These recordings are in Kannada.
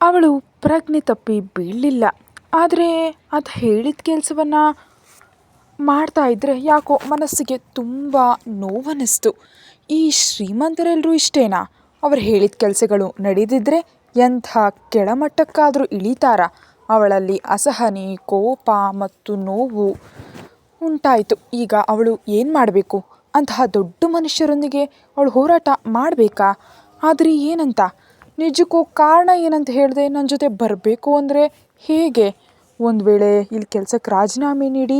ಅವಳು ಪ್ರಜ್ಞೆ ತಪ್ಪಿ ಬೀಳಲಿಲ್ಲ. ಆದರೆ ಅದು ಹೇಳಿದ ಕೆಲಸವನ್ನು ಮಾಡ್ತಾ ಇದ್ದರೆ ಯಾಕೋ ಮನಸ್ಸಿಗೆ ತುಂಬ ನೋವನ್ನಿಸ್ತು. ಈ ಶ್ರೀಮಂತರೆಲ್ಲರೂ ಇಷ್ಟೇನಾ? ಅವ್ರು ಹೇಳಿದ ಕೆಲಸಗಳು ನಡೆದಿದ್ದರೆ ಎಂಥ ಕೆಳಮಟ್ಟಕ್ಕಾದರೂ ಇಳಿತಾರ? ಅವಳಲ್ಲಿ ಅಸಹನೆ, ಕೋಪ ಮತ್ತು ನೋವು ಉಂಟಾಯಿತು. ಈಗ ಅವಳು ಏನು ಮಾಡಬೇಕು? ಅಂತಹ ದೊಡ್ಡ ಮನುಷ್ಯರೊಂದಿಗೆ ಅವಳು ಹೋರಾಟ ಮಾಡಬೇಕಾ? ಆದರೆ ಏನಂತ? ನಿಜಕ್ಕೂ ಕಾರಣ ಏನಂತ ಹೇಳಿದೆ ನನ್ನ ಜೊತೆ ಬರಬೇಕು ಅಂದರೆ ಹೇಗೆ? ಒಂದು ವೇಳೆ ಇಲ್ಲಿ ಕೆಲ್ಸಕ್ಕೆ ರಾಜೀನಾಮೆ ನೀಡಿ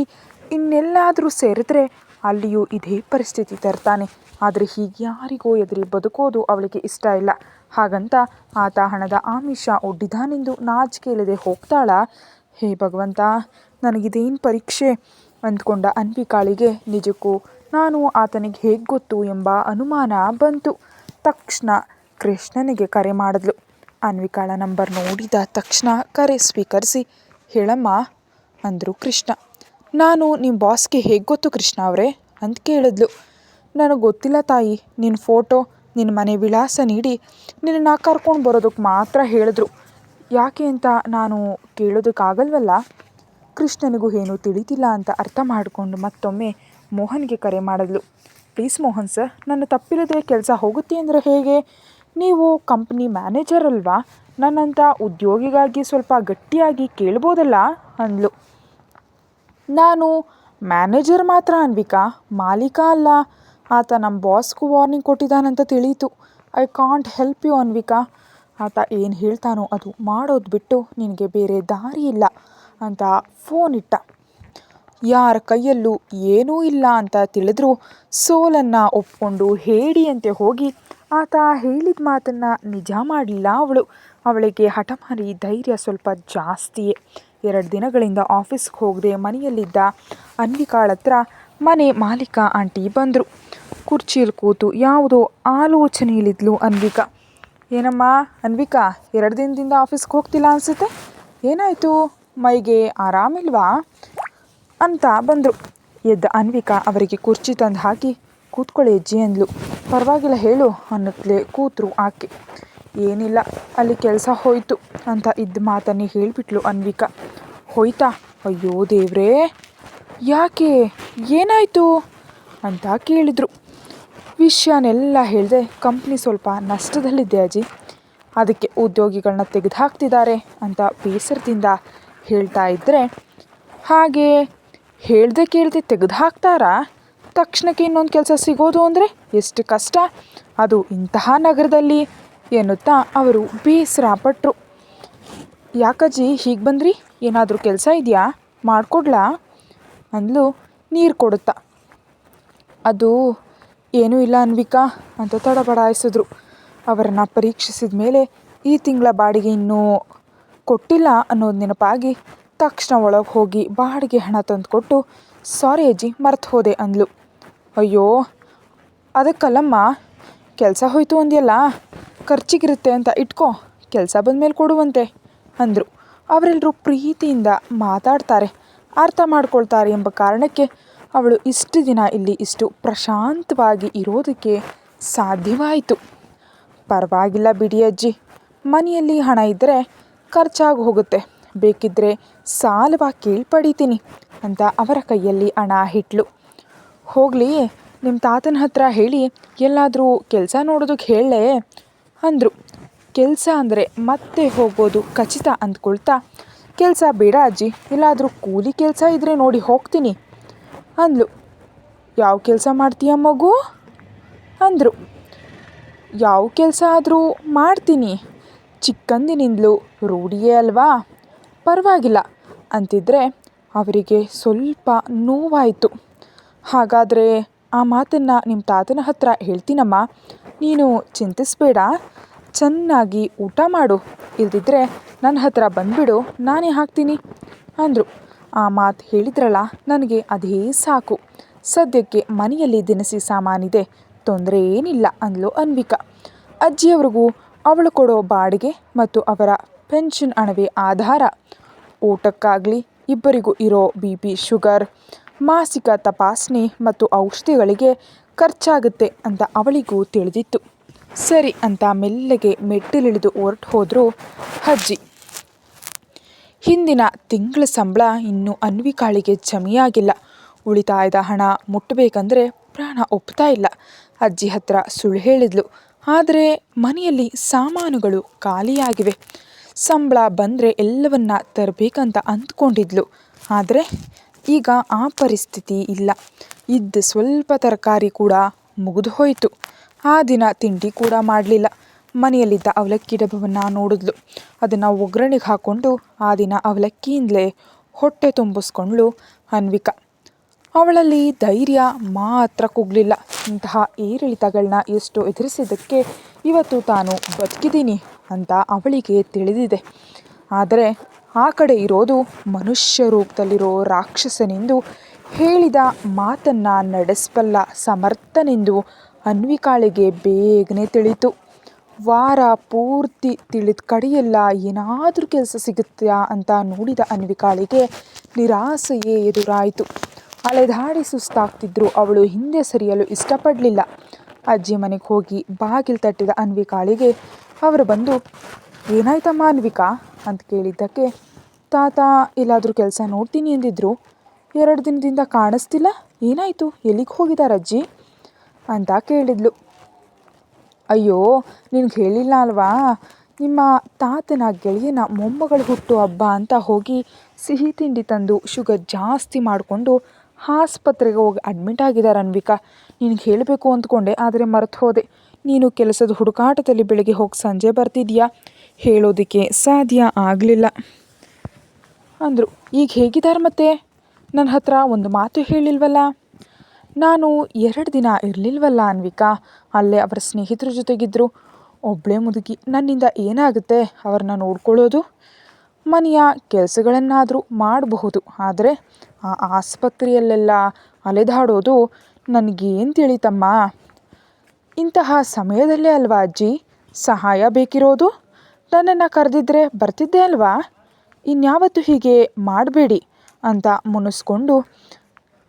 ಇನ್ನೆಲ್ಲಾದರೂ ಸೇರಿದ್ರೆ ಅಲ್ಲಿಯೂ ಇದೇ ಪರಿಸ್ಥಿತಿ ತರ್ತಾನೆ. ಆದರೆ ಹೀಗೆ ಯಾರಿಗೋ ಎದುರಿ ಬದುಕೋದು ಅವಳಿಗೆ ಇಷ್ಟ ಇಲ್ಲ. ಹಾಗಂತ ಆತ ಹಣದ ಆಮಿಷ ಒಡ್ಡಿದಾನೆಂದು ನಾಚಿಕೆ ಇಲ್ಲದೆ ಹೋಗ್ತಾಳ. ಹೇ ಭಗವಂತ, ನನಗಿದೇನು ಪರೀಕ್ಷೆ? ಅಂದ್ಕೊಂಡ ಅನ್ವಿಕಾಳಿಗೆ, ನಿಜಕ್ಕೂ ನಾನು ಆತನಿಗೆ ಹೇಗೆ ಗೊತ್ತು ಎಂಬ ಅನುಮಾನ ಬಂತು. ತಕ್ಷಣ ಕೃಷ್ಣನಿಗೆ ಕರೆ ಮಾಡಿದ್ಲು. ಅನ್ವಿಕಾಳ ನಂಬರ್ ನೋಡಿದ ತಕ್ಷಣ ಕರೆ ಸ್ವೀಕರಿಸಿ, ಹೇಳಮ್ಮ, ಅಂದರು ಕೃಷ್ಣ. ನಾನು ನಿಮ್ಮ ಬಾಸ್ಗೆ ಹೇಗೆ ಗೊತ್ತು ಕೃಷ್ಣ ಅವರೇ? ಅಂತ ಕೇಳಿದ್ಲು. ನನಗೆ ಗೊತ್ತಿಲ್ಲ ತಾಯಿ. ನಿನ್ನ ಫೋಟೋ ನಿನ್ನ ಮನೆ ವಿಳಾಸ ನೀಡಿ ನಿನ್ನನ್ನು ಕರ್ಕೊಂಡು ಬರೋದಕ್ಕೆ ಮಾತ್ರ ಹೇಳಿದ್ರು. ಯಾಕೆ ಅಂತ ನಾನು ಕೇಳೋದಕ್ಕಾಗಲ್ವಲ್ಲ? ಕೃಷ್ಣನಿಗೂ ಏನೂ ತಿಳಿತಿಲ್ಲ ಅಂತ ಅರ್ಥ ಮಾಡಿಕೊಂಡು ಮತ್ತೊಮ್ಮೆ ಮೋಹನ್ಗೆ ಕರೆ ಮಾಡಿದ್ಲು. ಪ್ಲೀಸ್ ಮೋಹನ್ ಸರ್, ನನ್ನ ತಪ್ಪಿಲ್ಲದೆ ಕೆಲಸ ಹೋಗುತ್ತೆ ಅಂದರೆ ಹೇಗೆ? ನೀವು ಕಂಪ್ನಿ ಮ್ಯಾನೇಜರ್ ಅಲ್ವಾ? ನನ್ನಂಥ ಉದ್ಯೋಗಿಗಾಗಿ ಸ್ವಲ್ಪ ಗಟ್ಟಿಯಾಗಿ ಕೇಳ್ಬೋದಲ್ಲ? ಅಂದ್ಲು. ನಾನು ಮ್ಯಾನೇಜರ್ ಮಾತ್ರ ಅನ್ವಿಕಾ, ಮಾಲೀಕ ಅಲ್ಲ. ಆತ ನಮ್ಮ ಬಾಸ್ಗೂ ವಾರ್ನಿಂಗ್ ಕೊಟ್ಟಿದ್ದಾನಂತ ತಿಳಿಯಿತು. I can't help you Anvika. ಆತ ಏನು ಹೇಳ್ತಾನೋ ಅದು ಮಾಡೋದು ಬಿಟ್ಟು ನಿನಗೆ ಬೇರೆ ದಾರಿ ಇಲ್ಲ ಅಂತ ಫೋನ್ ಇಟ್ಟ. ಯಾರ ಕೈಯಲ್ಲೂ ಏನೂ ಇಲ್ಲ ಅಂತ ತಿಳಿದ್ರೂ. ಸೋಲನ್ನು ಒಪ್ಕೊಂಡು ಹೇಡಿಯಂತೆ ಹೋಗಿ ಆತ ಹೇಳಿದ ಮಾತನ್ನು ನಿಜ ಮಾಡಲಿಲ್ಲ ಅವಳು. ಅವಳಿಗೆ ಹಠಮಾರಿ ಧೈರ್ಯ ಸ್ವಲ್ಪ ಜಾಸ್ತಿಯೇ. ಎರಡು ದಿನಗಳಿಂದ ಆಫೀಸ್ಗೆ ಹೋಗದೆ ಮನೆಯಲ್ಲಿದ್ದ ಅನ್ವಿಕಾಳ ಹತ್ರ ಮನೆ ಮಾಲೀಕ, ಆಂಟಿ ಬಂದರು. ಕುರ್ಚಿಯಲ್ಲಿ ಕೂತು ಯಾವುದೋ ಆಲೋಚನೆಯಲ್ಲಿದ್ಲು ಅನ್ವಿಕಾ. ಏನಮ್ಮ, ಅನ್ವಿಕಾ, ಎರಡು ದಿನದಿಂದ ಆಫೀಸ್ಗೆ ಹೋಗ್ತಿಲ್ಲ ಅನಿಸುತ್ತೆ? ಏನಾಯಿತು? ಮೈಗೆ ಆರಾಮಿಲ್ವಾ? ಅಂತ ಬಂದರು. ಎದ್ದ ಅನ್ವಿಕಾ ಅವರಿಗೆ ಕುರ್ಚಿ ತಂದು ಹಾಕಿ, ಕೂತ್ಕೊಳ್ಳಿ ಅಜ್ಜಿ ಅಂದ್ಲು. ಪರವಾಗಿಲ್ಲ, ಹೇಳು ಅನ್ನತ್ಲೆ ಕೂತರು ಆಕೆ. ಏನಿಲ್ಲ, ಅಲ್ಲಿ ಕೆಲಸ ಹೋಯಿತು ಅಂತ ಇದ್ದ ಮಾತನ್ನೇ ಹೇಳಿಬಿಟ್ಲು ಅನ್ವಿಕಾ. ಹೋಯ್ತಾ? ಅಯ್ಯೋ ದೇವ್ರೇ! ಯಾಕೆ? ಏನಾಯಿತು? ಅಂತ ಕೇಳಿದರು. ವಿಷಯನೆಲ್ಲ ಹೇಳಿದೆ, ಕಂಪ್ನಿ ಸ್ವಲ್ಪ ನಷ್ಟದಲ್ಲಿದೆ ಅಜ್ಜಿ. ಅದಕ್ಕೆ ಉದ್ಯೋಗಿಗಳನ್ನ ತೆಗೆದು ಹಾಕ್ತಿದ್ದಾರೆ ಅಂತ ಬೇಸರದಿಂದ ಹೇಳ್ತಾ ಇದ್ದರೆ ಹಾಗೆ? ಹೇಳ್ದೆ ಕೇಳದೆ ತೆಗೆದು ಹಾಕ್ತಾರಾ ತಕ್ಷಣಕ್ಕೆ ಇನ್ನೊಂದು ಕೆಲಸ ಸಿಗೋದು ಅಂದರೆ ಎಷ್ಟು ಕಷ್ಟ? ಅದು ಇಂತಹ ನಗರದಲ್ಲಿ ಎನ್ನುತ್ತಾ ಅವರು ಬೇಸರ ಪಟ್ಟರು ಯಾಕಜ್ಜಿ, ಹೀಗೆ ಬಂದ್ರಿ? ಏನಾದರೂ ಕೆಲಸ ಇದೆಯಾ? ಮಾಡಿಕೊಡ್ಲಾ? ಅಂದಲು ನೀರು ಕೊಡುತ್ತಾ. ಅದು ಏನೂ ಇಲ್ಲ ಅನ್ವಿಕಾ ಅಂತ ತಡಬಡಾಯಿಸಿದ್ರು. ಅವರನ್ನು ಪರೀಕ್ಷಿಸಿದ ಮೇಲೆ ಈ ತಿಂಗಳ ಬಾಡಿಗೆ ಇನ್ನೂ ಕೊಟ್ಟಿಲ್ಲ ಅನ್ನೋದು ನೆನಪಾಗಿ ತಕ್ಷಣ ಒಳಗೆ ಹೋಗಿ ಬಾಡಿಗೆ ಹಣ ತಂದುಕೊಟ್ಟು, ಸಾರಿ ಅಜ್ಜಿ ಮರ್ತು ಹೋದೆ ಅಂದ್ಲು. ಅಯ್ಯೋ ಅದಕ್ಕಲ್ಲಮ್ಮ ಕೆಲಸ ಹೋಯ್ತು ಅಂದ್ಯಲ್ಲ, ಖರ್ಚಿಗಿರುತ್ತೆ ಅಂತ ಇಟ್ಕೋ, ಕೆಲಸ ಬಂದಮೇಲೆ ಕೊಡುವಂತೆ ಅಂದರು. ಅವರೆಲ್ಲರೂ ಪ್ರೀತಿಯಿಂದ ಮಾತಾಡ್ತಾರೆ, ಅರ್ಥ ಮಾಡ್ಕೊಳ್ತಾರೆ ಎಂಬ ಕಾರಣಕ್ಕೆ ಅವಳು ಇಷ್ಟು ದಿನ ಇಲ್ಲಿ ಇಷ್ಟು ಪ್ರಶಾಂತವಾಗಿ ಇರೋದಕ್ಕೆ ಸಾಧ್ಯವಾಯಿತು. ಪರವಾಗಿಲ್ಲ ಬಿಡಿ ಅಜ್ಜಿ, ಮನೆಯಲ್ಲಿ ಹಣ ಇದ್ದರೆ ಖರ್ಚಾಗಿ ಹೋಗುತ್ತೆ ಬೇಕಿದ್ದರೆ ಸಾಲವಾಗಿ ಕೇಳಿ ಪಡಿತೀನಿ ಅಂತ ಅವರ ಕೈಯಲ್ಲಿ ಹಣ ಇಟ್ಲು ಹೋಗಲಿ ನಿಮ್ಮ ತಾತನ ಹತ್ರ ಹೇಳಿ, ಎಲ್ಲಾದರೂ ಕೆಲಸ ನೋಡೋದಕ್ಕೆ ಹೇಳಲೇ ಅಂದರು. ಕೆಲಸ ಅಂದರೆ ಮತ್ತೆ ಹೋಗೋದು ಖಚಿತ ಅಂದ್ಕೊಳ್ತಾ, ಕೆಲಸ ಬೇಡ ಅಜ್ಜಿ, ಎಲ್ಲಾದರೂ ಕೂಲಿ ಕೆಲಸ ಇದ್ದರೆ ನೋಡಿ ಹೋಗ್ತೀನಿ ಅಂದ್ಲು. ಯಾವ ಕೆಲಸ ಮಾಡ್ತೀಯ ಮಗು? ಅಂದರು. ಯಾವ ಕೆಲಸ ಆದರೂ ಮಾಡ್ತೀನಿ, ಚಿಕ್ಕಂದಿನಿಂದಲೂ ರೂಢಿಯೇ ಅಲ್ವಾ? ಪರವಾಗಿಲ್ಲ. ಅಂತಿದ್ರೆ, ಅವರಿಗೆ ಸ್ವಲ್ಪ ನೋವಾಯಿತು. ಹಾಗಾದರೆ ಆ ಮಾತನ್ನು ನಿಮ್ಮ ತಾತನ ಹತ್ರ ಹೇಳ್ತೀನಮ್ಮ. ನೀನು ಚಿಂತಿಸಬೇಡ. ಚೆನ್ನಾಗಿ ಊಟ ಮಾಡು. ಇಲ್ದಿದ್ರೆ ನನ್ನ ಹತ್ರ ಬಂದುಬಿಡು. ನಾನೇ ಹಾಕ್ತೀನಿ ಅಂದರು. ಆ ಮಾತು ಹೇಳಿದ್ರಲ್ಲ, ನನಗೆ ಅದೇ ಸಾಕು. ಸದ್ಯಕ್ಕೆ ಮನೆಯಲ್ಲಿ ದಿನಸಿ ಸಾಮಾನಿದೆ. ತೊಂದರೆ ಏನಿಲ್ಲ ಅಂದ್ಲು ಅನ್ವಿಕಾ. ಅಜ್ಜಿಯವ್ರಿಗೂ ಅವಳು ಕೊಡೋ ಬಾಡಿಗೆ ಮತ್ತು ಅವರ ಪೆನ್ಷನ್ ಹಣವೇ ಆಧಾರ. ಊಟಕ್ಕಾಗಲಿ ಇಬ್ಬರಿಗೂ ಇರೋ ಬಿ ಪಿ ಶುಗರ್ ಮಾಸಿಕ ತಪಾಸಣೆ ಮತ್ತು ಔಷಧಿಗಳಿಗೆ ಖರ್ಚಾಗುತ್ತೆ ಅಂತ ಅವಳಿಗೂ ತಿಳಿದಿತ್ತು. ಸರಿ ಅಂತ ಮೆಲ್ಲಗೆ ಮೆಟ್ಟಿಲಿಳಿದು ಹೊರಟು ಹೋದರು ಅಜ್ಜಿ. ಹಿಂದಿನ ತಿಂಗಳ ಸಂಬಳ ಇನ್ನೂ ಅನ್ವಿಕಾಳಿಗೆ ಜಮೆಯಾಗಿಲ್ಲ. ಉಳಿತಾಯದ ಹಣ ಮುಟ್ಟಬೇಕಂದ್ರೆ ಪ್ರಾಣ ಒಪ್ತಾ ಇಲ್ಲ. ಅಜ್ಜಿ ಹತ್ರ ಸುಳ್ಳು ಹೇಳಿದ್ಲು. ಆದರೆ ಮನೆಯಲ್ಲಿ ಸಾಮಾನುಗಳು ಖಾಲಿಯಾಗಿವೆ. ಸಂಬಳ ಬಂದರೆ ಎಲ್ಲವನ್ನ ತರಬೇಕಂತ ಅಂದ್ಕೊಂಡಿದ್ಲು. ಆದರೆ ಈಗ ಆ ಪರಿಸ್ಥಿತಿ ಇಲ್ಲ. ಇದ್ದ ಸ್ವಲ್ಪ ತರಕಾರಿ ಕೂಡ ಮುಗಿದು ಹೋಯಿತು ಆ ದಿನ ತಿಂಡಿ ಕೂಡ ಮಾಡಲಿಲ್ಲ. ಮನೆಯಲ್ಲಿದ್ದ ಅವಲಕ್ಕಿ ಡಬ್ಬವನ್ನು ನೋಡಿದ್ಲು. ಅದನ್ನು ಒಗ್ಗರಣೆಗೆ ಹಾಕ್ಕೊಂಡು ಆ ದಿನ ಅವಲಕ್ಕಿಯಿಂದಲೇ ಹೊಟ್ಟೆ ತುಂಬಿಸ್ಕೊಂಡ್ಳು ಅನ್ವಿಕ. ಅವಳಲ್ಲಿ ಧೈರ್ಯ ಮಾತ್ರ ಕುಗ್ಲಿಲ್ಲ. ಇಂತಹ ಏರಿಳಿತಗಳನ್ನ ಎಷ್ಟು ಎದುರಿಸಿದ್ದಕ್ಕೆ ಇವತ್ತು ತಾನು ಬದುಕಿದ್ದೀನಿ ಅಂತ ಅವಳಿಗೆ ತಿಳಿದಿದೆ. ಆದರೆ ಆ ಕಡೆ ಇರೋದು ಮನುಷ್ಯ ರೂಪದಲ್ಲಿರೋ ರಾಕ್ಷಸನೆಂದು ಹೇಳಿದ ಮಾತನ್ನು ನಡೆಸಬಲ್ಲ ಸಮರ್ಥನೆಂದು ಅನ್ವಿಕಾಳಿಗೆ ಬೇಗನೆ ತಿಳಿತು ವಾರ ಪೂರ್ತಿ ತಿಳಿದ ಕಡೆಯೆಲ್ಲ ಏನಾದರೂ ಕೆಲಸ ಸಿಗುತ್ತಾ ಅಂತ ನೋಡಿದ ಅನ್ವಿಕಾಳಿಗೆ ನಿರಾಸೆಯೇ ಎದುರಾಯಿತು. ಅಲೆದಾಡಿ ಸುಸ್ತಾಗ್ತಿದ್ರು, ಅವಳು ಹಿಂದೆ ಸರಿಯಲು ಇಷ್ಟಪಡಲಿಲ್ಲ. ಅಜ್ಜಿ ಮನೆಗೆ ಹೋಗಿ ಬಾಗಿಲು ತಟ್ಟಿದ ಅನ್ವಿಕಾಳಿಗೆ ಅವರು ಬಂದು ಏನಾಯ್ತಮ್ಮ ಅನ್ವಿಕಾ ಅಂತ ಕೇಳಿದ್ದಕ್ಕೆ, ತಾತ, ಎಲ್ಲಾದರೂ ಕೆಲಸ ನೋಡ್ತೀನಿ ಎಂದಿದ್ರು. ಎರಡು ದಿನದಿಂದ ಕಾಣಿಸ್ತಿಲ್ಲ. ಏನಾಯಿತು? ಎಲ್ಲಿಗೆ ಹೋಗಿದ್ದಾರೆ ಅಜ್ಜಿ? ಅಂತ ಕೇಳಿದ್ಲು. ಅಯ್ಯೋ ನಿನಗೆ ಹೇಳಿಲ್ಲ ಅಲ್ವಾ? ನಿಮ್ಮ ತಾತನ ಗೆಳೆಯನ ಮೊಮ್ಮಗಳು ಹುಟ್ಟು ಹಬ್ಬ ಅಂತ ಹೋಗಿ ಸಿಹಿ ತಿಂಡಿ ತಂದು ಶುಗರ್ ಜಾಸ್ತಿ ಮಾಡಿಕೊಂಡು ಆಸ್ಪತ್ರೆಗೆ ಹೋಗಿ ಅಡ್ಮಿಟ್ ಆಗಿದ್ದಾರೆ ಅನ್ವಿಕಾ. ನಿನಗೆ ಹೇಳಬೇಕು ಅಂದ್ಕೊಂಡೆ, ಆದರೆ ಮರೆತು ಹೋದೆ. ನೀನು ಕೆಲಸದ ಹುಡುಕಾಟದಲ್ಲಿ ಬೆಳಗ್ಗೆ ಹೋಗಿ ಸಂಜೆ ಬರ್ತಿದ್ಯಾ? ಹೇಳೋದಕ್ಕೆ ಸಾಧ್ಯ ಆಗಲಿಲ್ಲ. ಅಂದರು, ಈಗ ಹೇಗಿದ್ದಾರೆ ಮತ್ತೆ? ನನ್ನ ಹತ್ರ ಒಂದು ಮಾತು ಹೇಳಿಲ್ವಲ್ಲ? ನಾನು ಎರಡು ದಿನ ಇರಲಿಲ್ವಲ್ಲ ಅನ್ವಿಕಾ? ಅಲ್ಲೇ ಅವರ ಸ್ನೇಹಿತರ ಜೊತೆಗಿದ್ದರು ಒಬ್ಬಳೇ ಮುದುಕಿ ನನ್ನಿಂದ ಏನಾಗುತ್ತೆ? ಅವ್ರನ್ನ ನೋಡ್ಕೊಳ್ಳೋದು? ಮನೆಯ ಕೆಲಸಗಳನ್ನಾದರೂ ಮಾಡಬಹುದು. ಆದರೆ ಆ ಆಸ್ಪತ್ರೆಯಲ್ಲೆಲ್ಲ ಅಲೆದಾಡೋದು ನನಗೇನು ತಿಳಿತಮ್ಮ? ಇಂತಹ ಸಮಯದಲ್ಲೇ ಅಲ್ವಾ ಅಜ್ಜಿ? ಸಹಾಯ ಬೇಕಿರೋದು? ನನ್ನನ್ನು ಕರೆದಿದ್ರೆ ಬರ್ತಿದ್ದೆ ಅಲ್ವಾ? ಇನ್ಯಾವತ್ತು ಹೀಗೆ ಮಾಡಬೇಡಿ ಅಂತ ಮುನಿಸ್ಕೊಂಡು,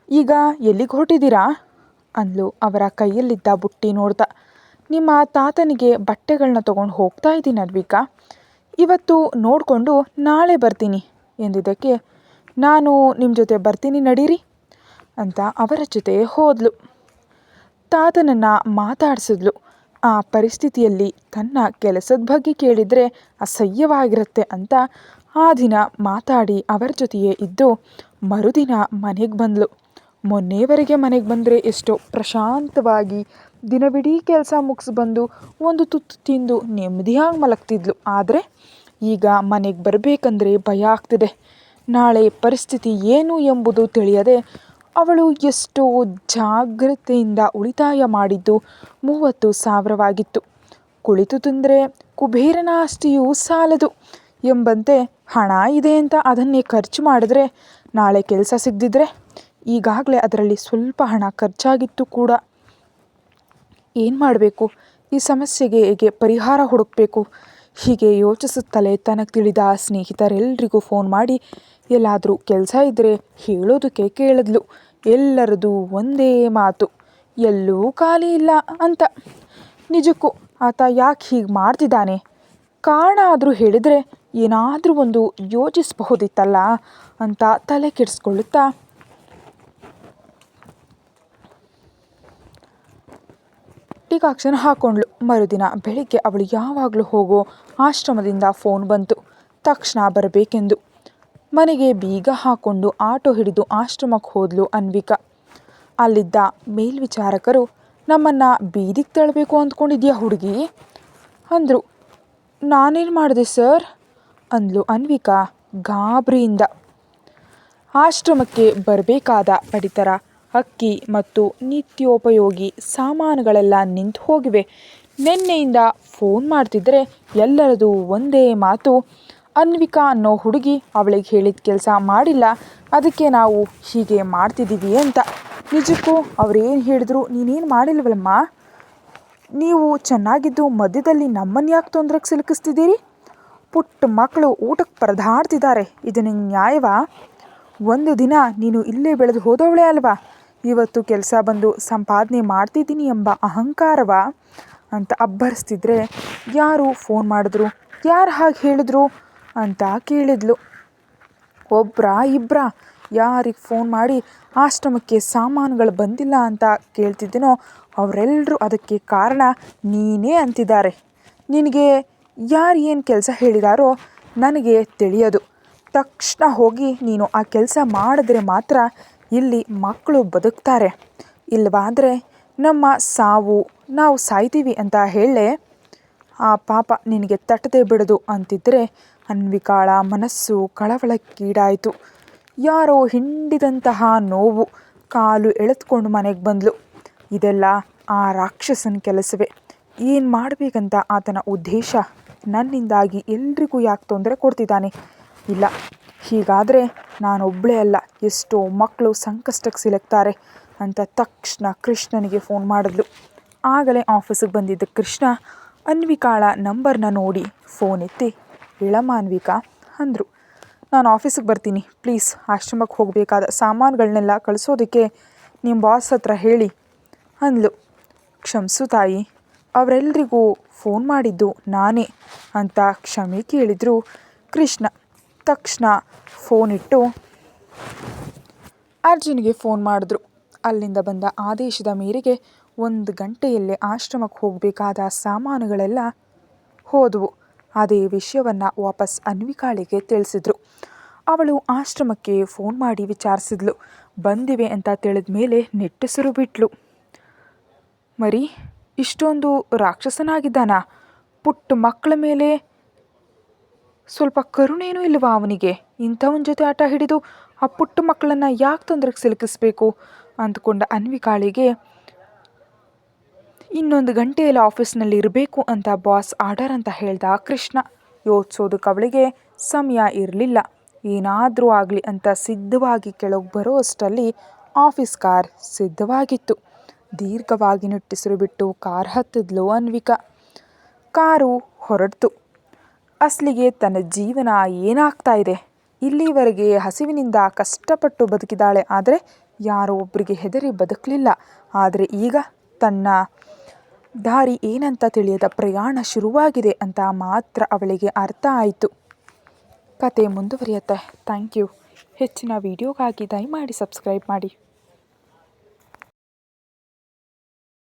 ಈಗ ಎಲ್ಲಿಗೆ ಹೊರಟಿದ್ದೀರಾ? ಅಂದ್ಲು ಅವರ ಕೈಯಲ್ಲಿದ್ದ ಬುಟ್ಟಿ ನೋಡ್ತಾ. ನಿಮ್ಮ ತಾತನಿಗೆ ಬಟ್ಟೆಗಳನ್ನ ತಗೊಂಡು ಹೋಗ್ತಾ ಇದ್ದೀನಿ ಅದ್ವಿಕ ಇವತ್ತು ನೋಡಿಕೊಂಡು ನಾಳೆ ಬರ್ತೀನಿ ಎಂದಿದ್ದಕ್ಕೆ, ನಾನು ನಿಮ್ಮ ಜೊತೆ ಬರ್ತೀನಿ ನಡೀರಿ ಅಂತ ಅವರ ಜೊತೆ ಹೋದ್ಲು. ತಾತನನ್ನು ಮಾತಾಡಿಸಿದ್ಲು. ಆ ಪರಿಸ್ಥಿತಿಯಲ್ಲಿ ತನ್ನ ಕೆಲಸದ ಬಗ್ಗೆ ಕೇಳಿದರೆ ಅಸಹ್ಯವಾಗಿರುತ್ತೆ ಅಂತ ಆ ದಿನ ಮಾತಾಡಿ ಅವರ ಜೊತೆಯೇ ಇದ್ದು ಮರುದಿನ ಮನೆಗೆ ಬಂದಳು ಮೊನ್ನೆವರೆಗೆ ಮನೆಗೆ ಬಂದರೆ ಎಷ್ಟೋ ಪ್ರಶಾಂತವಾಗಿ ದಿನವಿಡೀ ಕೆಲಸ ಮುಗಿಸಿ ಬಂದು ಒಂದು ತುತ್ತು ತಿಂದು ನೆಮ್ಮದಿಯಾಗಿ ಮಲಗ್ತಿದ್ಲು. ಆದರೆ ಈಗ ಮನೆಗೆ ಬರಬೇಕಂದ್ರೆ ಭಯ ಆಗ್ತಿದೆ. ನಾಳೆ ಪರಿಸ್ಥಿತಿ ಏನು ಎಂಬುದು ತಿಳಿಯದೆ ಅವಳು ಎಷ್ಟೋ ಜಾಗ್ರತೆಯಿಂದ ಉಳಿತಾಯ ಮಾಡಿದ್ದು ಮೂವತ್ತು ಸಾವಿರವಾಗಿತ್ತು. ಕುಳಿತು ತಿಂದರೆ ಕುಬೇರನ ಆಸ್ತಿಯೂ ಸಾಲದು. ಎಂಬಂತೆ ಹಣ ಇದೆ ಅಂತ ಅದನ್ನೇ ಖರ್ಚು ಮಾಡಿದ್ರೆ ನಾಳೆ ಕೆಲಸ ಸಿಗದಿದ್ರೆ ಈಗಾಗಲೇ ಅದರಲ್ಲಿ ಸ್ವಲ್ಪ ಹಣ ಖರ್ಚಾಗಿತ್ತು ಕೂಡ. ಏನು ಮಾಡಬೇಕು? ಈ ಸಮಸ್ಯೆಗೆ ಹೇಗೆ ಪರಿಹಾರ ಹುಡುಕಬೇಕು? ಹೀಗೆ ಯೋಚಿಸುತ್ತಲೇ ತನಗೆ ತಿಳಿದ ಸ್ನೇಹಿತರೆಲ್ಲರಿಗೂ ಫೋನ್ ಮಾಡಿ, ಎಲ್ಲಾದರೂ ಕೆಲಸ ಇದ್ದರೆ ಹೇಳೋದಕ್ಕೆ ಕೇಳಿದ್ಲು. ಎಲ್ಲರದು ಒಂದೇ ಮಾತು, ಎಲ್ಲೂ ಖಾಲಿ ಇಲ್ಲ ಅಂತ. ನಿಜಕ್ಕೂ ಆತ ಯಾಕೆ ಹೀಗೆ ಮಾಡ್ತಿದ್ದಾನೆ? ಕಾರಣ ಆದರೂ ಹೇಳಿದರೆ ಏನಾದರೂ ಒಂದು ಯೋಚಿಸಬಹುದಿತ್ತಲ್ಲ ಅಂತ ತಲೆ ಕೆಡಿಸ್ಕೊಳ್ಳುತ್ತಾ ಡಿಕಾಕ್ಷನ್ ಹಾಕೊಂಡ್ಳು. ಮರುದಿನ ಬೆಳಿಗ್ಗೆ ಅವಳು ಯಾವಾಗಲೂ ಹೋಗೋ ಆಶ್ರಮದಿಂದ ಫೋನ್ ಬಂತು. ತಕ್ಷಣ ಬರಬೇಕೆಂದು. ಮನೆಗೆ ಬೀಗ ಹಾಕೊಂಡು ಆಟೋ ಹಿಡಿದು ಆಶ್ರಮಕ್ಕೆ ಹೋದ್ಲು ಅನ್ವಿಕಾ. ಅಲ್ಲಿದ್ದ ಮೇಲ್ವಿಚಾರಕರು, ನಮ್ಮನ್ನು ಬೀದಿಗೆ ತಳ್ಳಬೇಕು ಅಂದ್ಕೊಂಡಿದ್ಯಾ ಹುಡುಗಿ? ಅಂದರು. ನಾನೇನು ಮಾಡಿದೆ ಸರ್? ಅಂದ್ಲು ಅನ್ವಿಕಾ ಗಾಬರಿಯಿಂದ. ಆಶ್ರಮಕ್ಕೆ ಬರಬೇಕಾದ ಪಡಿತರ ಅಕ್ಕಿ ಮತ್ತು ನಿತ್ಯೋಪಯೋಗಿ ಸಾಮಾನುಗಳೆಲ್ಲ ನಿಂತು ಹೋಗಿವೆ. ನಿನ್ನೆಯಿಂದ ಫೋನ್ ಮಾಡ್ತಿದ್ದರೆ ಎಲ್ಲರದು ಒಂದೇ ಮಾತು. ಅನ್ವಿಕಾ ಅನ್ನೋ ಹುಡುಗಿ ಅವಳಿಗೆ ಹೇಳಿದ ಕೆಲಸ ಮಾಡಿಲ್ಲ. ಅದಕ್ಕೆ ನಾವು ಹೀಗೆ ಮಾಡ್ತಿದ್ದೀವಿ ಅಂತ. ನಿಜಕ್ಕೂ ಅವ್ರೇನು ಹೇಳಿದ್ರು ನೀನೇನು ಮಾಡಿಲ್ವಲ್ಲಮ್ಮ? ನೀವು ಚೆನ್ನಾಗಿದ್ದು ಮಧ್ಯದಲ್ಲಿ ನಮ್ಮನ್ನು ಯಾಕೆ ತೊಂದರೆಗೆ ಸಿಲುಕಿಸ್ತಿದ್ದೀರಿ? ಪುಟ್ಟ ಮಕ್ಕಳು ಊಟಕ್ಕೆ ಪರದಾಡ್ತಿದ್ದಾರೆ. ಇದು ನಿಂಗೆ ನ್ಯಾಯವಾ? ಒಂದು ದಿನ ನೀನು ಇಲ್ಲೇ ಬೆಳೆದು ಹೋದವಳೆ ಅಲ್ವಾ? ಇವತ್ತು ಕೆಲಸ ಬಂದು ಸಂಪಾದನೆ ಮಾಡ್ತಿದ್ದೀನಿ ಎಂಬ ಅಹಂಕಾರವ ಅಂತ ಅಬ್ಬರಿಸ್ತಿದ್ರೆ ಯಾರು ಫೋನ್ ಮಾಡಿದ್ರು? ಯಾರು ಹಾಗೆ ಹೇಳಿದ್ರು ಅಂತ ಕೇಳಿದ್ಲು. ಒಬ್ರ ಇಬ್ಬರ ಯಾರಿಗೆ ಫೋನ್ ಮಾಡಿ ಆಶ್ರಮಕ್ಕೆ ಸಾಮಾನುಗಳು ಬಂದಿಲ್ಲ ಅಂತ ಕೇಳ್ತಿದ್ದೀನೋ ಅವರೆಲ್ಲರೂ ಅದಕ್ಕೆ ಕಾರಣ ನೀನೇ ಅಂತಿದ್ದಾರೆ. ನಿನಗೆ ಯಾರು ಏನು ಕೆಲಸ ಹೇಳಿದಾರೋ ನನಗೆ ತಿಳಿಯೋದು. ತಕ್ಷಣ ಹೋಗಿ ನೀನು ಆ ಕೆಲಸ ಮಾಡಿದ್ರೆ ಮಾತ್ರ ಇಲ್ಲಿ ಮಕ್ಕಳು ಬದುಕ್ತಾರೆ. ಇಲ್ಲವಾದರೆ ನಮ್ಮ ಸಾವು, ನಾವು ಸಾಯ್ತೀವಿ ಅಂತ ಹೇಳೇ ಆ ಪಾಪ ನಿನಗೆ ತಟ್ಟದೆ ಬಿಡದು ಅಂತಿದ್ದರೆ ಅನ್ವಿಕಾಳ ಮನಸ್ಸು ಕಳವಳಕ್ಕೀಡಾಯಿತು. ಯಾರೋ ಹಿಂಡಿದಂತಹ ನೋವು ಕಾಲು ಎಳೆದುಕೊಂಡು ಮನೆಗೆ ಬಂದಳು ಇದೆಲ್ಲ ಆ ರಾಕ್ಷಸನ ಕೆಲಸವೇ. ಏನು ಮಾಡಬೇಕಂತ ಆತನ ಉದ್ದೇಶ? ನನ್ನಿಂದಾಗಿ ಎಲ್ರಿಗೂ ಯಾಕೆ ತೊಂದರೆ ಕೊಡ್ತಿದ್ದಾನೆ? ಇಲ್ಲ, ಹೀಗಾದರೆ ನಾನೊಬ್ಬಳೇ ಅಲ್ಲ. ಎಷ್ಟೋ ಮಕ್ಕಳು ಸಂಕಷ್ಟಕ್ಕೆ ಸಿಲುಕ್ತಾರೆ ಅಂತ ತಕ್ಷಣ ಕೃಷ್ಣನಿಗೆ ಫೋನ್ ಮಾಡಿದ್ಲು. ಆಗಲೇ ಆಫೀಸಿಗೆ ಬಂದಿದ್ದ ಕೃಷ್ಣ, ಅನ್ವಿಕಾಳ ನಂಬರ್ನ ನೋಡಿ ಫೋನ್ ಎತ್ತಿ ಇಳಮ್ಮ ಅನ್ವಿಕಾ, ಅಂದರು. ನಾನು ಆಫೀಸಿಗೆ ಬರ್ತೀನಿ. ಪ್ಲೀಸ್ ಆಶ್ರಮಕ್ಕೆ ಹೋಗಬೇಕಾದ ಸಾಮಾನುಗಳನ್ನೆಲ್ಲ ಕಳಿಸೋದಕ್ಕೆ ನಿಮ್ಮ ಬಾಸ್ ಹತ್ರ ಹೇಳಿ, ಅಂದ್ಲು. ಕ್ಷಮಿಸು ತಾಯಿ ಅವರೆಲ್ಲರಿಗೂ ಫೋನ್ ಮಾಡಿದ್ದು ನಾನೇ, ಅಂತ ಕ್ಷಮೆ ಕೇಳಿದರು ಕೃಷ್ಣ. ತಕ್ಷಣ ಫೋನ್ ಇಟ್ಟು ಅರ್ಜುನ್ಗೆ ಫೋನ್ ಮಾಡಿದ್ರು. ಅಲ್ಲಿಂದ ಬಂದ ಆದೇಶದ ಮೇರೆಗೆ ಒಂದು ಗಂಟೆಯಲ್ಲೇ ಆಶ್ರಮಕ್ಕೆ ಹೋಗಬೇಕಾದ ಸಾಮಾನುಗಳೆಲ್ಲ ಹೋದವು. ಅದೇ ವಿಷಯವನ್ನು ವಾಪಸ್ ಅನ್ವಿಕಾಳಿಗೆ ತಿಳಿಸಿದ್ರು. ಅವಳು ಆಶ್ರಮಕ್ಕೆ ಫೋನ್ ಮಾಡಿ ವಿಚಾರಿಸಿದ್ಲು. ಬಂದಿವೆ ಅಂತ ತಿಳಿದ ಮೇಲೆ ನಿಟ್ಟುಸಿರು ಬಿಟ್ಲು. ಮರಿ, ಇಷ್ಟೊಂದು ರಾಕ್ಷಸನಾಗಿದ್ದಾನ? ಪುಟ್ಟ ಮಕ್ಕಳ ಮೇಲೆ ಸ್ವಲ್ಪ ಕರುಣೇನೂ ಇಲ್ವಾ ಅವನಿಗೆ? ಇಂಥವನ ಜೊತೆ ಆಟ ಹಿಡಿದು ಆ ಪುಟ್ಟ ಮಕ್ಕಳನ್ನು ಯಾಕೆ ತೊಂದರೆಗೆ ಸಿಲುಕಿಸ್ಬೇಕು? ಅಂದ್ಕೊಂಡ ಅನ್ವಿಕಾಳಿಗೆ ಇನ್ನೊಂದು ಗಂಟೆಯಲ್ಲಿ ಆಫೀಸ್ನಲ್ಲಿ ಇರಬೇಕು ಅಂತ ಬಾಸ್ ಆರ್ಡರ್ ಅಂತ ಹೇಳ್ದ ಕೃಷ್ಣ. ಯೋಚಿಸೋದಕ್ಕೆ ಅವಳಿಗೆ ಸಮಯ ಇರಲಿಲ್ಲ. ಏನಾದರೂ ಆಗಲಿ ಅಂತ ಸಿದ್ಧವಾಗಿ ಕೆಳಗೆ ಬರೋ ಅಷ್ಟರಲ್ಲಿ ಆಫೀಸ್ ಕಾರ್ ಸಿದ್ಧವಾಗಿತ್ತು. ದೀರ್ಘವಾಗಿ ನಿಟ್ಟಿಸಿರು ಬಿಟ್ಟು ಕಾರ್ ಹತ್ತಿದ್ಲು ಅನ್ವಿಕಾ. ಕಾರು ಹೊರಡ್ತು. ಅಸಲಿಗೆ ತನ್ನ ಜೀವನ ಏನಾಗ್ತಾ ಇದೆ? ಇಲ್ಲಿವರೆಗೆ ಹಸಿವಿನಿಂದ ಕಷ್ಟಪಟ್ಟು ಬದುಕಿದಾಳೆ. ಆದರೆ ಯಾರೋ ಒಬ್ಬರಿಗೆ ಹೆದರಿ ಬದುಕಲಿಲ್ಲ. ಆದರೆ ಈಗ ತನ್ನ ದಾರಿ ಏನಂತ ತಿಳಿಯದ ಪ್ರಯಾಣ ಶುರುವಾಗಿದೆ ಅಂತ ಮಾತ್ರ ಅವಳಿಗೆ ಅರ್ಥ ಆಯಿತು. ಕತೆ ಮುಂದುವರಿಯುತ್ತೆ. Thank you. ಹೆಚ್ಚಿನ ವೀಡಿಯೋಗಾಗಿ ದಯಮಾಡಿ ಸಬ್ಸ್ಕ್ರೈಬ್ ಮಾಡಿ.